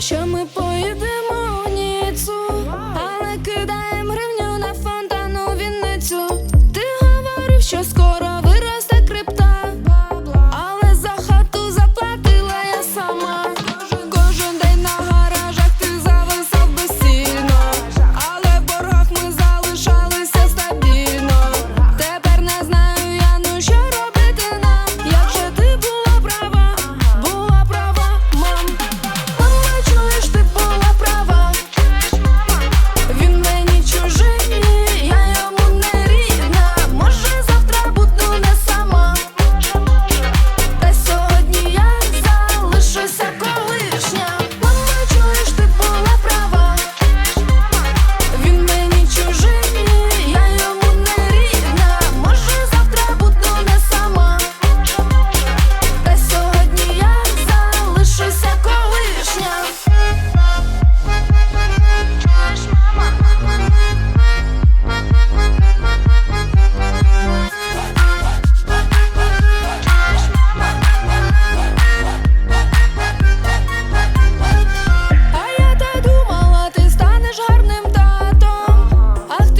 що ми по.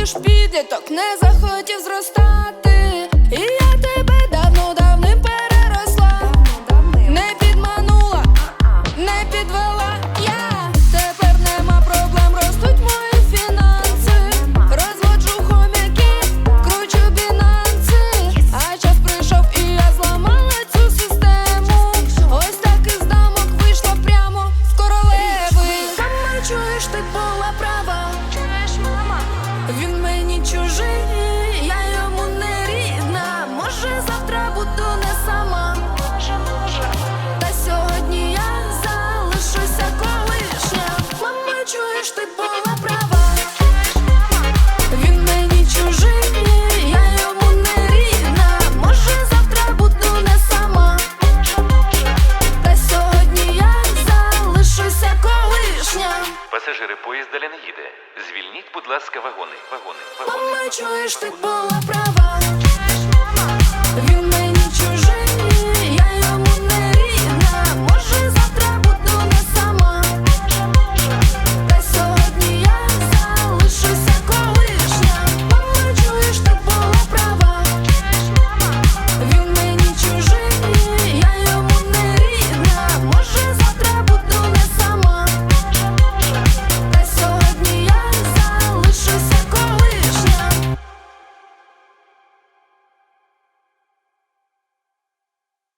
Ж підліток не захотів зростати. І я тебе давно давним переросла. Не підманула, не підвела я. Тепер нема проблем, ростуть мої фінанси. Розводжу хомяків, кручу бінанси. А час прийшов і я зламала цю систему. Ось так із дамок вийшла прямо в королеви. Мама, чуєш, ти була права. Пасажири, поїзд далі не їде. Звільніть, будь ласка, вагони. Вагони. Вагони. Мама, чуєш, ти була права.